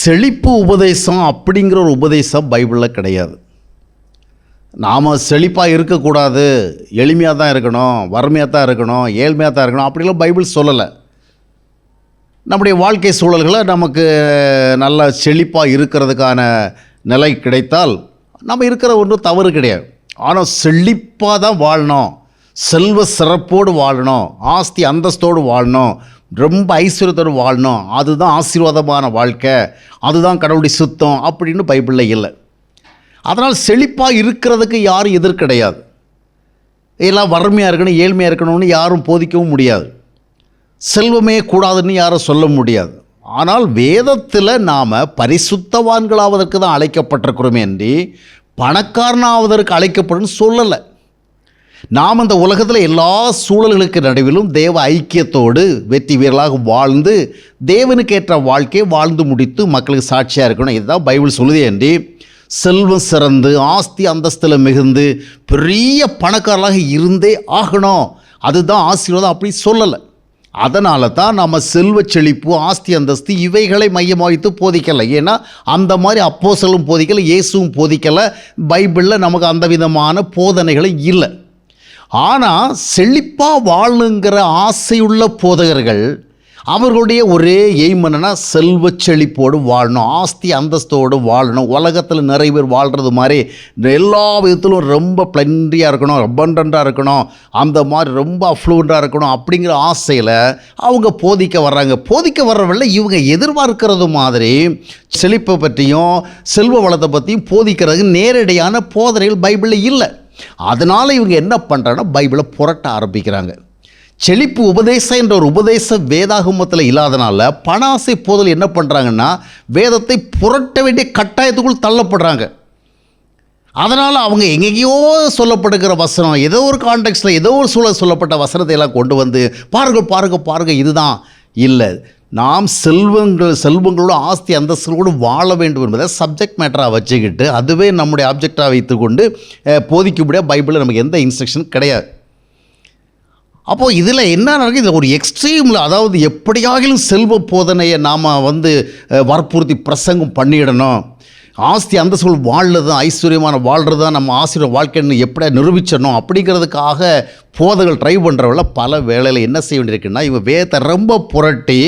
செழிப்பு உபதேசம் அப்படிங்கிற ஒரு உபதேசம் பைபிளில் கிடையாது. நாம் செழிப்பாக இருக்கக்கூடாது எளிமையாக தான் இருக்கணும் வறுமையாக தான் இருக்கணும் ஏழ்மையாக தான் இருக்கணும் அப்படிலாம் பைபிள் சொல்லலை. நம்முடைய வாழ்க்கை சூழல்களை நமக்கு நல்ல செழிப்பாக இருக்கிறதுக்கான நிலை கிடைத்தால் நம்ம இருக்கிற ஒன்றும் தவறு கிடையாது. ஆனால் செழிப்பாக தான் வாழணும். செல்வ சிறப்போடு வாழணும். ஆஸ்தி அந்தஸ்தோடு வாழணும். ரொம்ப ஐஸ்வர்யத்தோடு வாழணும். அதுதான் ஆசீர்வாதமான வாழ்க்கை. அதுதான் கடவுளுடைய சுத்தம் அப்படின்னு பைபிளில் இல்லை. அதனால் செழிப்பாக இருக்கிறதுக்கு யாரும் எதிர் கிடையாது. எல்லாம் வறுமையாக இருக்கணும் ஏழ்மையாக இருக்கணும்னு யாரும் போதிக்கவும் முடியாது. செல்வமே கூடாதுன்னு யாரும் சொல்ல முடியாது. ஆனால் வேதத்தில் நாம் பரிசுத்தவான்களாவதற்கு தான் அழைக்கப்பட்டிருக்கிறோமே அன்றி பணக்காரனாவதற்கு அழைக்கப்படும் சொல்லலை. நாம் இந்த உலகத்தில் எல்லா சூழல்களுக்கு நடுவிலும் தேவ ஐக்கியத்தோடு வெற்றி வீரலாக வாழ்ந்து தேவனுக்கு ஏற்ற வாழ்க்கையை வாழ்ந்து முடித்து மக்களுக்கு சாட்சியாக இருக்கணும். இதுதான் பைபிள் சொல்லுதே அன்றி செல்வம் சிறந்து ஆஸ்தி அந்தஸ்தில் மிகுந்து பெரிய பணக்காரராக இருந்தே ஆகணும். அதுதான் ஆசீர்வாதம் அப்படி சொல்லலை. அதனால தான் நம்ம செல்வ செழிப்பு ஆஸ்தி அந்தஸ்து இவைகளை மையமாக வைத்து போதிக்கலை. ஏன்னா அந்த மாதிரி அப்போசலும் போதிக்கலை இயேசுவும் போதிக்கலை. பைபிளில் நமக்கு அந்த விதமான போதனைகளும் இல்லை. ஆனால் செழிப்பாக வாழணுங்கிற ஆசையுள்ள போதகர்கள் அவர்களுடைய ஒரே எய்ம் என்னென்னா செல்வ செழிப்போடு வாழணும் ஆஸ்தி அந்தஸ்தோடு வாழணும். உலகத்தில் நிறைய பேர் வாழ்கிறது மாதிரி எல்லா விதத்திலும் ரொம்ப பிளண்டியாக இருக்கணும் அபண்டண்ட்டாக இருக்கணும் அந்த மாதிரி ரொம்ப அஃப்ளூண்டாக இருக்கணும் அப்படிங்கிற ஆசையில் அவங்க போதிக்க வர்றாங்க. போதிக்க வர்றவள்ள இவங்க எதிர்பார்க்கிறது மாதிரி செழிப்பை பற்றியும் செல்வ வளத்தை பற்றியும் போதிக்கிறதுக்கு நேரடியான போதனைகள் பைபிளில் இல்லை. அதனால் இவங்க என்ன பண்ணுறாங்கன்னா பைபிளை புரட்ட ஆரம்பிக்கிறாங்க. செழிப்பு உபதேசம் என்ற ஒரு உபதேச வேதாகமத்தில் இல்லாதனால பணாசை போதல் என்ன பண்ணுறாங்கன்னா வேதத்தை புரட்ட வேண்டிய கட்டாயத்துக்குள் தள்ளப்படுறாங்க. அதனால் அவங்க எங்கெங்கேயோ சொல்லப்படுகிற வசனம் ஏதோ ஒரு கான்டெக்ட்டில் ஏதோ ஒரு சூழல் சொல்லப்பட்ட வசனத்தை எல்லாம் கொண்டு வந்து பாருங்கள் பாருங்கள் பாருங்கள் இதுதான். இல்லை நாம் செல்வங்கள் செல்வங்களோட ஆஸ்தி அந்தஸ்தோடு வாழ வேண்டும் என்பதை சப்ஜெக்ட் மேட்டராக வச்சுக்கிட்டு அதுவே நம்முடைய ஆப்ஜெக்டாக வைத்துக்கொண்டு அஹ், போதிக்கும்படியாக பைபிளில் நமக்கு எந்த இன்ஸ்ட்ரக்ஷன் கிடையாது. அப்போது இதில் என்ன நடக்குது? இதில் ஒரு எக்ஸ்ட்ரீமில் அதாவது எப்படியாகிலும் செல்வ போதனையை நாம் வந்து வற்புறுத்தி பிரசங்கம் பண்ணிடணும். ஆஸ்தி அந்த சொல் வாழ்றது தான் ஐஸ்வர்யமான வாழ்கிறது தான் நம்ம ஆசிரியர் வாழ்க்கைன்னு எப்படியா நிரூபிச்சிடணும்? அப்படிங்கிறதுக்காக போதைகள் ட்ரை பண்ணுறவங்கள பல வேலையில் என்ன செய்ய வேண்டியிருக்குன்னா இவங்க வேதத்தை ரொம்ப புரட்டி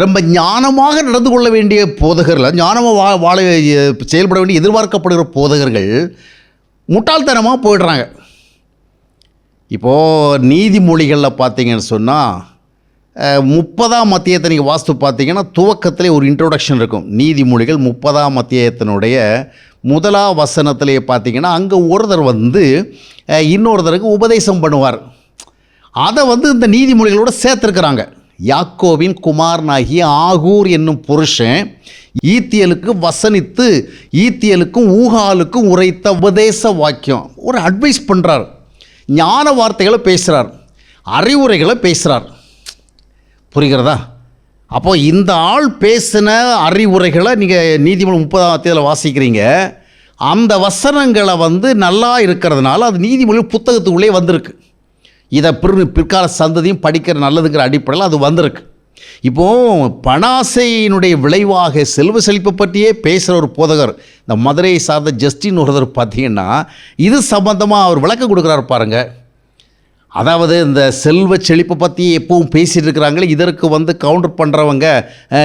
ரொம்ப ஞானமாக நடந்து கொள்ள வேண்டிய போதகர்கள் ஞானமாக வா வாழ செயல்பட வேண்டிய எதிர்பார்க்கப்படுகிற போதகர்கள் முட்டாள்தனமாக போயிடுறாங்க. இப்போது நீதிமொழிகளில் பார்த்தீங்கன்னு சொன்னால் முப்பதாம் மத்தியத்தை நீங்கள் வாஸ்து பார்த்தீங்கன்னா துவக்கத்திலே ஒரு இன்ட்ரோடக்ஷன் இருக்கும். நீதிமொழிகள் முப்பதாம் மத்தியத்தினுடைய முதலா வசனத்திலே பார்த்தீங்கன்னா அங்கே ஒருத்தர் வந்து இன்னொருத்தருக்கு உபதேசம் பண்ணுவார். அதை வந்து இந்த நீதிமொழிகளோடு சேர்த்துருக்குறாங்க. யாக்கோவின் குமாரனாகிய ஆகூர் என்னும் புருஷன் ஈத்தியலுக்கு வசனித்து ஈத்தியலுக்கும் ஊகாலுக்கும் உரைத்த உபதேச வாக்கியம். ஒரு அட்வைஸ் பண்ணுறார் ஞான வார்த்தைகளை பேசுகிறார் அறிவுரைகளை பேசுகிறார் புரிகிறதா? அப்போ இந்த ஆள் பேசின அறிவுரைகளை நீங்கள் நீதிமன்றம் முப்பதாம் தேதியில் வாசிக்கிறீங்க. அந்த வசனங்களை வந்து நல்லா இருக்கிறதுனால அது நீதிமொழி புத்தகத்துக்குள்ளே வந்திருக்கு. இதை பிற பிற்கால சந்ததியும் படிக்கிற நல்லதுங்கிற அடிப்படையில் அது வந்திருக்கு. இப்போது பணாசையினுடைய விளைவாக செல்வ செழிப்பை பற்றியே பேசுகிற ஒரு போதகர் இந்த மதுரையை சார்ந்த ஜஸ்டின் ஒருத்தர் பார்த்தீங்கன்னா இது சம்பந்தமாக அவர் விளக்கம் கொடுக்குறாரு பாருங்கள் அதாவது இந்த செல்வ செழிப்பை பற்றி எப்பவும் பேசிகிட்டு இருக்கிறாங்களே இதற்கு வந்து கவுண்டர் பண்ணுறவங்க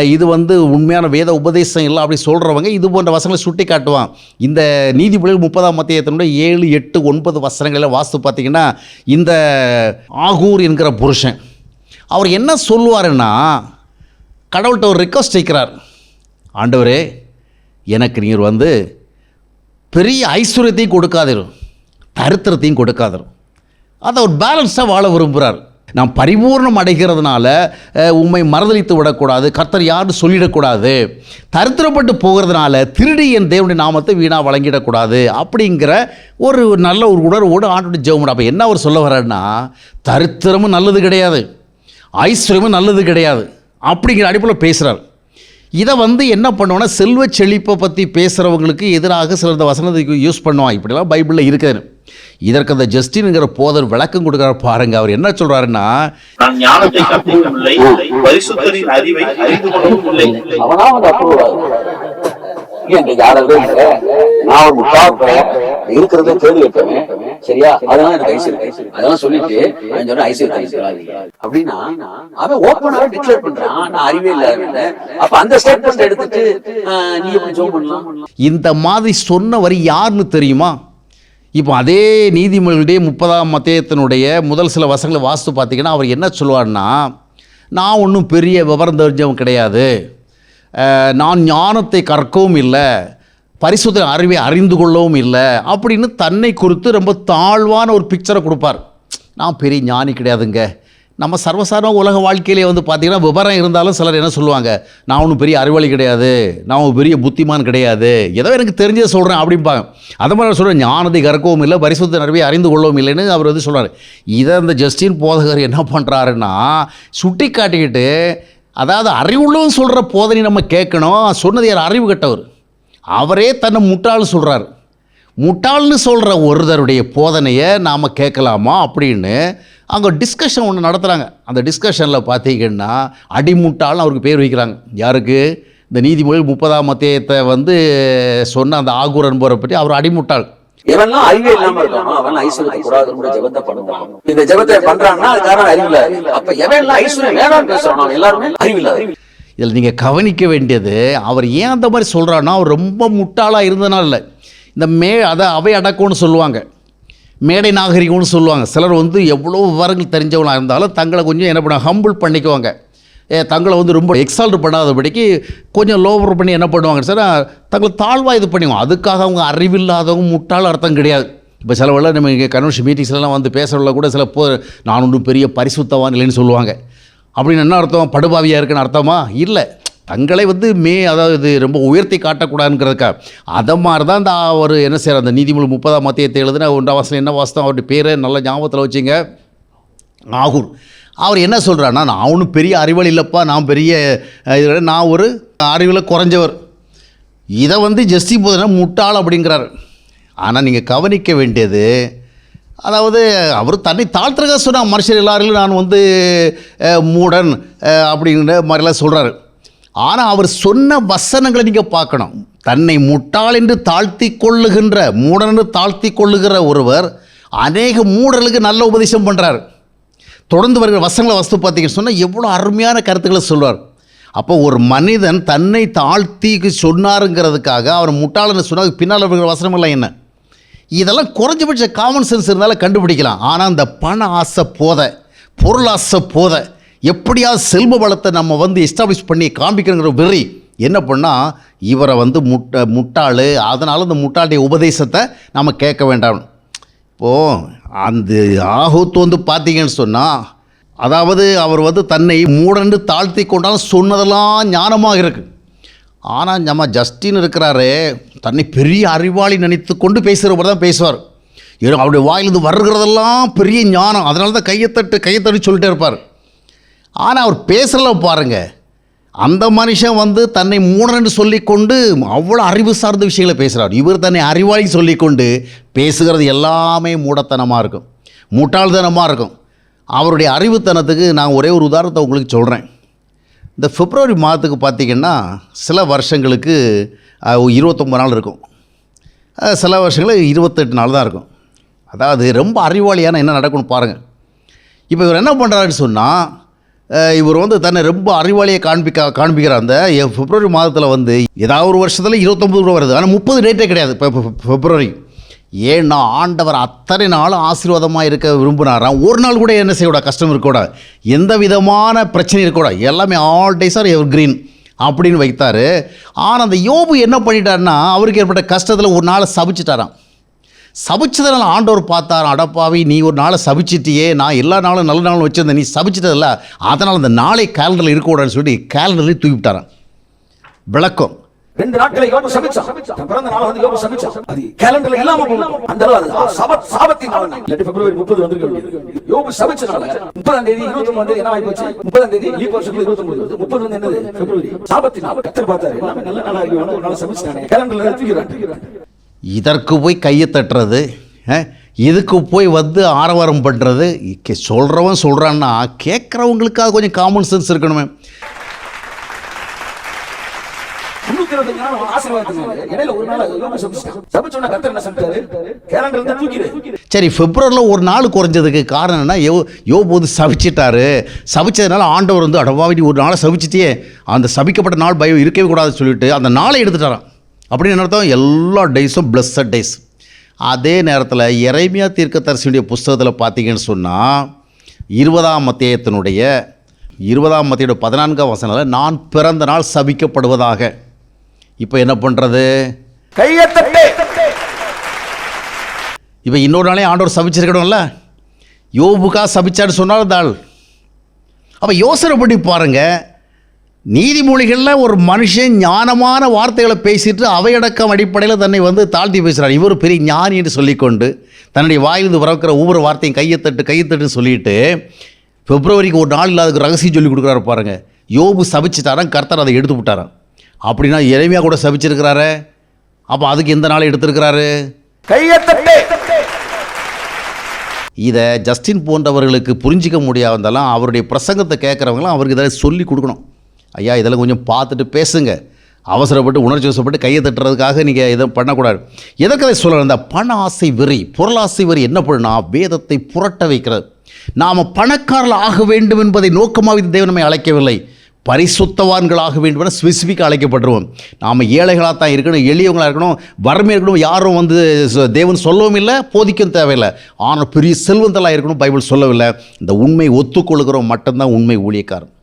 இது வந்து உண்மையான வேத உபதேசம் இல்லை அப்படி சொல்கிறவங்க இது போன்ற வசனங்களை சுட்டி காட்டுவான் இந்த நீதிபதிகள் முப்பதாம் மத்தியத்தினுடைய ஏழு எட்டு ஒன்பது வசனங்களில் வாஸ்து பார்த்தீங்கன்னா இந்த ஆகூர் என்கிற புருஷன் அவர் என்ன சொல்லுவாருன்னா கடவுள்கிட்ட ஒரு ரிக்வஸ்ட் வைக்கிறார் ஆண்டவரே எனக்கு நீர் வந்து பெரிய ஐஸ்வர்யத்தையும் கொடுக்காதிரும் தரித்திரத்தையும் கொடுக்காதிரும் அதை ஒரு பேலன்ஸாக வாழ விரும்புகிறார் நாம் பரிபூர்ணம் அடைகிறதுனால உண்மை உம்மை மறுதளித்து விடக்கூடாது கர்த்தர் யாரும் சொல்லிடக்கூடாது. தருத்திரப்பட்டு போகிறதுனால திருடி என் தேவனுடைய நாமத்தை வீணாக வழங்கிடக்கூடாது அப்படிங்கிற ஒரு நல்ல ஒரு உணர்வோடு ஆண்டோட ஜெபம். அப்போ என்ன அவர் சொல்ல வர்றாருன்னா தரித்திரமும் நல்லது கிடையாது. ஐஸ்வர்யமும் நல்லது கிடையாது. அப்படிங்கிற அடிப்படையில் பேசுகிறார் இதை வந்து என்ன பண்ணுவோன்னா செல்வ செழிப்பை பற்றி பேசுகிறவங்களுக்கு எதிராக சில இந்த வசனத்தை யூஸ் பண்ணுவான் இப்படிலாம் பைபிளில் இருக்குது. இதற்கு அந்த ஜஸ்டின்ங்கிற போதர் விளக்கம் கொடுக்குறாரு பாருங்க. அவர் என்ன சொல்றாருன்னா நான் இருக்கிறத தேடி வைப்பேன் சரியா? அதெல்லாம் எனக்கு ஐஸ்வர்யம் அதெல்லாம் சொல்லிட்டு அவன் சொன்ன ஐஸ்வர்யம் சொல்லாதீங்க அப்படின்னா அவன் ஓப்பனாவே டிக்ளேர் பண்றான். நான் அறிவே இல்லாத அப்ப அந்த ஸ்டேட்மெண்ட் எடுத்துட்டு நீ எப்படி ஜோம் பண்ணலாம்? இந்த மாதிரி சொன்ன வரி யாருன்னு தெரியுமா? இப்போ அதே நீதிமொழிகளுடைய முப்பதாம் மத்தியத்தினுடைய முதல் சில வசங்களை வாஸ்து பார்த்தீங்கன்னா அவர் என்ன சொல்லுவார்னா நான் ஒன்றும் பெரிய விவரம் தெரிஞ்சவன் கிடையாது. நான் ஞானத்தை கற்கவும் இல்லை. பரிசுத்த அறிவை அறிந்து கொள்ளவும் இல்லை அப்படின்னு தன்னை குறித்து ரொம்ப தாழ்வான ஒரு பிக்சரை கொடுப்பார். நான் பெரிய ஞானி கிடையாதுங்க. நம்ம சர்வசாதாரண உலக வாழ்க்கையிலே வந்து பார்த்தீங்கன்னா விவரம் இருந்தாலும் சிலர் என்ன சொல்லுவாங்க? நான் ஒன்றும் பெரிய அறிவாளி கிடையாது. நான் ஒரு பெரிய புத்திமான் கிடையாது. ஏதோ எனக்கு தெரிஞ்சதை சொல்கிறேன் அப்படிம்பாங்க. அது மாதிரி நான் சொல்கிறேன் ஞானத்தை கறக்கவும் இல்லை பரிசுத்த நிறைவே அறிந்து கொள்ளவும் இல்லைன்னு அவர் வந்து சொல்கிறார் இதை அந்த ஜஸ்டின் போதகர் என்ன பண்ணுறாருன்னா சுட்டி காட்டிக்கிட்டு அதாவது அறிவுள்ளவன் சொல்கிற போதனை நம்ம கேட்கணும். சொன்னது யார்? அறிவு கட்டவர். அவரே தன்னை முட்டாள்னு சொல்கிறார் முட்டாள்னு சொல்கிற ஒருத்தருடைய போதனையை நாம் கேட்கலாமா அப்படின்னு அங்கே டிஸ்கஷன் ஒன்று நடத்துகிறாங்க அந்த டிஸ்கஷனில் பார்த்தீங்கன்னா அடிமுட்டாள்னு அவருக்கு பேர் வைக்கிறாங்க. யாருக்கு? இந்த நீதிமொழி முப்பதாம் மத்தியத்தை வந்து சொன்ன அந்த ஆகூர் என்பவரை பற்றி அவர் அடிமுட்டாள். எவன்லாம் அறிவே இல்லாம இருக்கானோ. அவன் ஐஸ்வர்யத்தை கூடாது கூட பண்ணுவான் இந்த ஜபத்தை பண்றான்னா அது காரணம் அறிவில்ல அப்ப எவன்லாம் ஐஸ்வர்யம் வேணாம்னு பேசுறானோ? எல்லாருமே அறிவில்ல இதில் நீங்கள் கவனிக்க வேண்டியது அவர் ஏன் அந்த மாதிரி சொல்கிறாருன்னா அவர் ரொம்ப முட்டாளாக இருந்தனால இல்லை. இந்த மே அதை அவை அடக்கம்னு சொல்லுவாங்க. மேடை நாகரிகம்னு சொல்லுவாங்க. சிலர் வந்து எவ்வளோ விவரங்கள் தெரிஞ்சவங்களாக இருந்தாலும் தங்களை கொஞ்சம் என்ன பண்ணுவாங்க ஹம்பிள் பண்ணிக்குவாங்க. ஏ தங்களை வந்து ரொம்ப எக்ஸால்ட் பண்ணாதபடிக்கு கொஞ்சம் லோவர் பண்ணி என்ன பண்ணுவாங்க சார் தங்களை தாழ்வாக இது பண்ணுவாங்க அதுக்காக அவங்க அறிவில்லாதவங்க முட்டாள் அர்த்தம் கிடையாது. இப்போ சில வேளை நம்ம இங்கே கன்வென்ஷன் மீட்டிங்ஸ்லாம் வந்து பேசுகிறவங்கள கூட சில போ நான் ஒன்றும் பெரிய பரிசுத்தவான் இல்லைன்னு சொல்லுவாங்க. அப்படின்னு என்ன அர்த்தம்? படுபாவியாக இருக்குன்னு அர்த்தமா? இல்லை. தங்களை வந்து மே அதாவது ரொம்ப உயர்த்தி காட்டக்கூடாதுங்கிறதுக்கா அதை மாதிரி தான் இந்த ஒரு என்ன செய்கிற அந்த நீதிமொழி முப்பதாம் மத்தியத்தை எழுதுன ஒன்றாம் வாசனம் என்ன வாசனம் அவருடைய பேரை நல்ல ஞாபகத்தில் வச்சுங்க. நாகூர். அவர் என்ன சொல்கிறாருன்னா நான் ஒன்றும் பெரிய அறிவல் இல்லைப்பா நான் பெரிய இதில் நான் ஒரு அறிவில் குறைஞ்சவர். இதை வந்து ஜஸ்டி போதுனா முட்டாள் அப்படிங்கிறார். ஆனால் நீங்கள் கவனிக்க வேண்டியது அதாவது அவர் தன்னை தாழ்த்துறக சொன்னால் மனுஷர் எல்லாரிலும் நான் வந்து மூடன் அப்படின்ற அப்படிங்கிற மாதிரிலாம் சொல்கிறாரு ஆனால் அவர் சொன்ன வசனங்களை நீங்கள் பார்க்கணும். தன்னை முட்டாள் என்று தாழ்த்தி கொள்ளுகின்ற மூடன் என்று தாழ்த்தி கொள்ளுகிற ஒருவர் அநேக மூடர்களுக்கு நல்ல உபதேசம் பண்ணுறாரு தொடர்ந்து வருகிற வசங்களை வஸ்து பார்த்தீங்கன்னு சொன்னால் எவ்வளோ அருமையான கருத்துக்களை சொல்வார் அப்போ ஒரு மனிதன் தன்னை தாழ்த்தி சொன்னாருங்கிறதுக்காக அவர் முட்டாளன்னு சொன்னால் பின்னால் வருகிற வசனமெல்லாம் என்ன? இதெல்லாம் குறைஞ்சபட்ச காமன் சென்ஸ் இருந்தாலும் கண்டுபிடிக்கலாம். ஆனால் அந்த பண ஆசை போத பொருளாசை போத எப்படியாவது செல்வ வளத்தை நம்ம வந்து எஸ்டாப்ளிஷ் பண்ணி காமிக்கிறங்கிற வெறி. என்ன பண்ணால் இவரை வந்து முட்டை முட்டாள் அதனால் அந்த முட்டாளுடைய உபதேசத்தை நம்ம கேட்க வேண்டாம். இப்போது அந்த ஆகூத்து வந்து பார்த்தீங்கன்னு சொன்னால் அதாவது அவர் வந்து தன்னை மூடன்று தாழ்த்தி கொண்டாலும் சொன்னதெல்லாம் ஞானமாக இருக்குது ஆனால் நம்ம ஜஸ்டின் இருக்கிறாரு தன்னை பெரிய அறிவாளி நினைத்து கொண்டு பேசுகிறவர் தான் பேசுவார். ஏன்னா அவருடைய வாயிலிருந்து வருகிறதெல்லாம் பெரிய ஞானம். அதனால தான் கையத்தட்டு கையத்தட்டி சொல்லிட்டே இருப்பார். ஆனால் அவர் பேசல பாருங்க. அந்த மனுஷன் வந்து தன்னை மூடன்னு சொல்லிக்கொண்டு அவ்வளோ அறிவு சார்ந்த விஷயங்களை பேசுகிறார் இவர் தன்னை அறிவாளி சொல்லிக்கொண்டு பேசுகிறது எல்லாமே மூடத்தனமாக இருக்கும். முட்டாள்தனமாக இருக்கும். அவருடைய அறிவுத்தனத்துக்கு நான் ஒரே ஒரு உதாரணத்தை உங்களுக்கு சொல்கிறேன் இந்த பிப்ரவரி மாதத்துக்கு பார்த்திங்கன்னா சில வருஷங்களுக்கு இருபத்தொம்பது நாள் இருக்கும். சில வருஷங்களுக்கு இருபத்தெட்டு நாள் தான் இருக்கும். அதாவது ரொம்ப அறிவாளியான என்ன நடக்கும்னு பாருங்கள் இப்போ இவர் என்ன பண்ணுறாருன்னு சொன்னால் இவர் வந்து தன்னை ரொம்ப அறிவாளியை காண்பிக்க காண்பிக்கிறார். அந்த பிப்ரவரி மாதத்தில் வந்து ஏதாவது ஒரு வருஷத்தில் இருபத்தொம்பது ரூபா வருது. ஆனால் முப்பது டேட்டே கிடையாது. இப்போ இப்போ பிப்ரவரி. ஏன்னா ஆண்டவர் அத்தனை நாளும் ஆசீர்வாதமாக இருக்க விரும்பினாராம் ஒரு நாள் கூட என்ன செய்யக்கூடாது? கஷ்டம் இருக்கக்கூடாது. எந்த விதமான பிரச்சனையும் இருக்கக்கூடாது. எல்லாமே all days are evergreen அப்படின்னு வைத்தார். ஆனால் அந்த யோபு என்ன பண்ணிட்டாருன்னா அவருக்கு ஏற்பட்ட கஷ்டத்தில் ஒரு நாளை சபிச்சிட்டாராம். சபிச்சதனால் ஆண்டவர் பார்த்தார் அடப்பாவி நீ ஒரு நாளை சபிச்சிட்டியே. நான் எல்லா நாளும் நல்ல நாளும் வச்சுருந்தேன். நீ சபிச்சிட்டதில்ல. அதனால் அந்த நாளை கேலண்டரில் இருக்கக்கூடாதுன்னு சொல்லி கேலண்டரில் தூக்கிவிட்டாரான் விளக்கம். ரெண்டு நாட்களை யோபு சபிச்சான். பிறந்த நாள் வந்து யோபு சபிச்சான். அது கேலண்டர்ல இல்லாம போகும். அந்த அளவு அது. சாபத் சாபத்தின் நாள். இல்லாட்டி பிப்ரவரி முப்பது வந்திருக்க யோபு சபிச்சனால முப்பதாம் தேதி இருபத்தி ஒன்பது தேதி என்ன ஆகி போச்சு முப்பதாம் தேதி லீப் வருஷத்துல இருபத்தி ஒன்பது வருது. முப்பது வந்து என்னது? பிப்ரவரி. சாபத்தின் நாள். கத்தர் பார்த்தாரு. எல்லாமே நல்ல நாள் ஆகி ஒரு நாள் சபிச்சிட்டானே. கேலண்டர்ல தூக்கிறான் இதற்கு போய் கையை தட்டுறது இதுக்கு போய் வந்து ஆரவாரம் பண்ணுறது சொல்கிறவன் சொல்கிறான்னா கேட்குறவங்களுக்காக கொஞ்சம் காமன் சென்ஸ் இருக்கணுமே. முன்னூத்தி ஆசீர்வாதத்தினால இடையில ஒரு நாள் சபிச்சோன்னா கத்தர் என்ன சொல்லிட்டாரு? கேலண்டர் தான் தூக்கிடு. சரி பிப்ரவரியில் ஒரு நாள் குறைஞ்சதுக்கு காரணம் என்ன? யோ யோ போது சபிச்சிட்டாரு. சபிச்சதுனால ஆண்டவர் வந்து அடவாவிட்டி ஒரு நாளை சவிச்சிட்டே அந்த சபிக்கப்பட்ட நாள் பயம் இருக்கவே கூடாதுன்னு சொல்லிட்டு அந்த நாளை எடுத்துட்டாரான் அப்படின்னு என்ன அர்த்தம் எல்லா டேஸும் பிளஸ்ஸட் டேஸ் அதே நேரத்தில் இறைமையா தீர்க்கதரிசியுடைய புஸ்தகத்தில் பார்த்தீங்கன்னு சொன்னால் இருபதாம் மத்தியத்தினுடைய இருபதாம் மத்தியோட பதினான்காம் வசனத்தில் நான் பிறந்த நாள் சபிக்கப்படுவதாக. இப்போ என்ன பண்ணுறது கையை தட்டு இப்போ இன்னொரு நாளே ஆண்டவர் சபிச்சிருக்கணும்ல? யோபுக்கா சபிச்சான்னு சொன்னார் இந்த ஆள். அப்போ யோசனை பண்ணி பாருங்க. நீதிமொழிகளில் ஒரு மனுஷன் ஞானமான வார்த்தைகளை பேசிட்டு அவையடக்கம் அடிப்படையில் தன்னை வந்து தாழ்த்தி பேசுகிறார் இவர் பெரிய ஞானி என்று சொல்லிக்கொண்டு தன்னுடைய வாயிலிருந்து பிறக்கிற ஒவ்வொரு வார்த்தையும் கையத்தட்டு கையத்தட்டுன்னு சொல்லிட்டு பிப்ரவரிக்கு ஒரு நாள் இல்லாத ரகசியம் சொல்லி கொடுக்குறாரு பாருங்க. யோபு சபிச்சிட்டாராம் கர்த்தர் அதை எடுத்து விட்டாராம். அப்படின்னா இறைமையாக கூட சபிச்சிருக்கிறாரு. அப்போ அதுக்கு எந்த நாளை எடுத்திருக்கிறாரு? கையை தட்டு இதை ஜஸ்டின் போன்றவர்களுக்கு புரிஞ்சிக்க முடியாததாலும் அவருடைய பிரசங்கத்தை கேட்குறவங்களாம் அவருக்கு இதை சொல்லி கொடுக்கணும். ஐயா இதெல்லாம் கொஞ்சம் பார்த்துட்டு பேசுங்க. அவசரப்பட்டு உணர்ச்சி வசப்பட்டு கையை தட்டுறதுக்காக நீங்கள் இதை பண்ணக்கூடாது. எதற்கு அதை சொல்லணும்? இந்த பண ஆசை வெறி பொருளாசை வெறி என்ன பண்ணுனா வேதத்தை புரட்ட வைக்கிறது. நாம் பணக்காரர்கள் ஆக வேண்டும் என்பதை நோக்கமாக இந்த தேவன் நம்மை அழைக்கவில்லை. பரிசுத்தவான்களாக வேண்டும் என ஸ்பெசிஃபிக்காக அழைக்கப்பட்டுருவோம். நாம் ஏழைகளாக தான் இருக்கணும் எளியவங்களாக இருக்கணும் வறுமை இருக்கணும் யாரும் வந்து தேவன் சொல்லவும் இல்லை போதிக்கும் தேவையில்லை. ஆனால் பெரிய செல்வந்தலாக இருக்கணும் பைபிள் சொல்லவில்லை. இந்த உண்மை ஒத்துக்கொள்கிறோம் மட்டும்தான் உண்மை ஊழியக்காரன்.